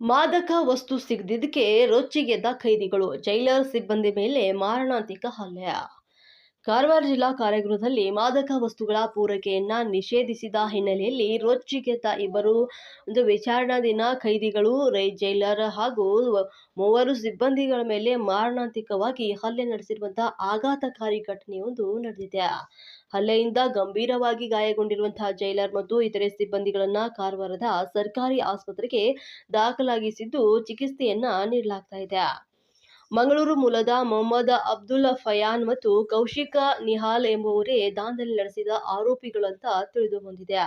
ಮಾದಕ ವಸ್ತು ಸಿಗದಿದ್ದಕ್ಕೆ ರೊಚ್ಚಿಗೆದ್ದ ಖೈದಿಗಳು ಜೈಲರ್ ಸಿಬ್ಬಂದಿ ಮೇಲೆ ಮಾರಣಾಂತಿಕ ಹಲ್ಲೆ ಕಾರವಾರ ಜಿಲ್ಲಾ ಕಾರ್ಯಗೃಹದಲ್ಲಿ ಮಾದಕ ವಸ್ತುಗಳ ಪೂರೈಕೆಯನ್ನ ನಿಷೇಧಿಸಿದ ಹಿನ್ನೆಲೆಯಲ್ಲಿ ರೊಚ್ಚಿಗೆದ್ದ ಇಬ್ಬರು ಒಂದು ವಿಚಾರಣಾ ದಿನ ಖೈದಿಗಳು ರೈ ಜೈಲರ್ ಹಾಗೂ ಮೂವರು ಸಿಬ್ಬಂದಿಗಳ ಮೇಲೆ ಮಾರಣಾಂತಿಕವಾಗಿ ಹಲ್ಲೆ ನಡೆಸಿರುವಂತಹ ಆಘಾತಕಾರಿ ಘಟನೆಯೊಂದು ನಡೆದಿದೆ. ಹಲ್ಲೆಯಿಂದ ಗಂಭೀರವಾಗಿ ಗಾಯಗೊಂಡಿರುವಂತಹ ಜೈಲರ್ ಮತ್ತು ಇತರೆ ಸಿಬ್ಬಂದಿಗಳನ್ನ ಕಾರವಾರದ ಸರ್ಕಾರಿ ಆಸ್ಪತ್ರೆಗೆ ದಾಖಲಾಗಿಸಿದ್ದು ಚಿಕಿತ್ಸೆಯನ್ನ ನೀಡಲಾಗ್ತಾ ಇದೆ. ಮಂಗಳೂರು ಮೂಲದ ಮೊಹಮ್ಮದ್ ಅಬ್ದುಲ್ ಫಯಾನ್ ಮತ್ತು ಕೌಶಿಕ ನಿಹಾಲ್ ಎಂಬುವರೇ ದಾಂಧಲೆ ನಡೆಸಿದ ಆರೋಪಿಗಳಂತ ತಿಳಿದು ಬಂದಿದೆ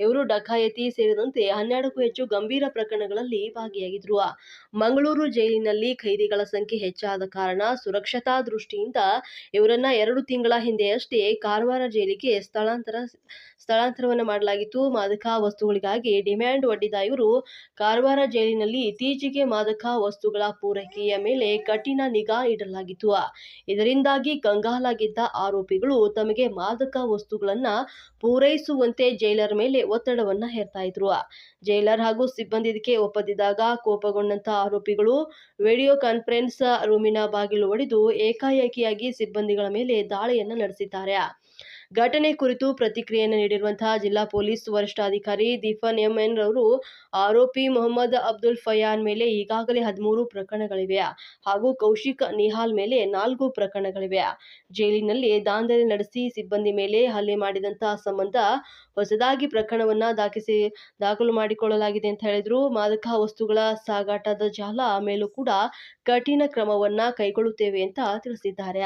ಇವರು ಡಕಾಯತಿ ಸೇರಿದಂತೆ ಹನ್ನೆರಡಕ್ಕೂ ಹೆಚ್ಚು ಗಂಭೀರ ಪ್ರಕರಣಗಳಲ್ಲಿ ಭಾಗಿಯಾಗಿದ್ರು. ಮಂಗಳೂರು ಜೈಲಿನಲ್ಲಿ ಖೈದಿಗಳ ಸಂಖ್ಯೆ ಹೆಚ್ಚಾದ ಕಾರಣ ಸುರಕ್ಷತಾ ದೃಷ್ಟಿಯಿಂದ ಇವರನ್ನ ಎರಡು ತಿಂಗಳ ಹಿಂದೆಯಷ್ಟೇ ಕಾರವಾರ ಜೈಲಿಗೆ ಸ್ಥಳಾಂತರ, ಸ್ಥಳಾಂತರವನ್ನು ಮಾಡಲಾಗಿತ್ತು. ಮಾದಕ ವಸ್ತುಗಳಿಗಾಗಿ ಡಿಮ್ಯಾಂಡ್ ಒಡ್ಡಿದ ಇವರು ಕಾರವಾರ ಜೈಲಿನಲ್ಲಿ ಇತ್ತೀಚೆಗೆ ಮಾದಕ ವಸ್ತುಗಳ ಪೂರೈಕೆಯ ಮೇಲೆ ಕಠಿಣ ನಿಗಾ ಇಡಲಾಗಿತ್ತು. ಇದರಿಂದಾಗಿ ಕಂಗಾಲಾಗಿದ್ದ ಆರೋಪಿಗಳು ತಮಗೆ ಮಾದಕ ವಸ್ತುಗಳನ್ನ ಪೂರೈಸುವಂತೆ ಜೈಲರ್ ಮೇಲೆ ಒತ್ತಡವನ್ನ ಹೇರ್ತಾ ಇದ್ರು. ಜೈಲರ್ ಹಾಗೂ ಸಿಬ್ಬಂದಿಗೆ ಒಪ್ಪದಿದ್ದಾಗ ಕೋಪಗೊಂಡಂತ ಆರೋಪಿಗಳು ವಿಡಿಯೋ ಕಾನ್ಫರೆನ್ಸ್ ರೂಮಿನ ಬಾಗಿಲು ಒಡೆದು ಏಕಾಏಕಿಯಾಗಿ ಸಿಬ್ಬಂದಿಗಳ ಮೇಲೆ ದಾಳಿಯನ್ನ ನಡೆಸಿದ್ದಾರೆ. ಘಟನೆ ಕುರಿತು ಪ್ರತಿಕ್ರಿಯೆಯನ್ನು ನೀಡಿರುವಂತಹ ಜಿಲ್ಲಾ ಪೊಲೀಸ್ ವರಿಷ್ಠಾಧಿಕಾರಿ ದೀಪನ್ ಎಂಎನ್ ರವರು ಆರೋಪಿ ಮೊಹಮ್ಮದ್ ಅಬ್ದುಲ್ ಫಯಾನ್ ಮೇಲೆ ಈಗಾಗಲೇ ಹದಿಮೂರು ಪ್ರಕರಣಗಳಿವೆ ಹಾಗೂ ಕೌಶಿಕ್ ನಿಹಾಲ್ ಮೇಲೆ ನಾಲ್ಕು ಪ್ರಕರಣಗಳಿವೆ. ಜೈಲಿನಲ್ಲಿ ದಾಂಧಲೆ ನಡೆಸಿ ಸಿಬ್ಬಂದಿ ಮೇಲೆ ಹಲ್ಲೆ ಮಾಡಿದಂತಹ ಸಂಬಂಧ ಹೊಸದಾಗಿ ಪ್ರಕರಣವನ್ನ ದಾಖಲಿಸಿ ದಾಖಲು ಮಾಡಿಕೊಳ್ಳಲಾಗಿದೆ ಅಂತ ಹೇಳಿದ್ರು. ಮಾದಕ ವಸ್ತುಗಳ ಸಾಗಾಟದ ಜಾಲ ಮೇಲೂ ಕೂಡ ಕಠಿಣ ಕ್ರಮವನ್ನ ಕೈಗೊಳ್ಳುತ್ತೇವೆ ಅಂತ ತಿಳಿಸಿದ್ದಾರೆ.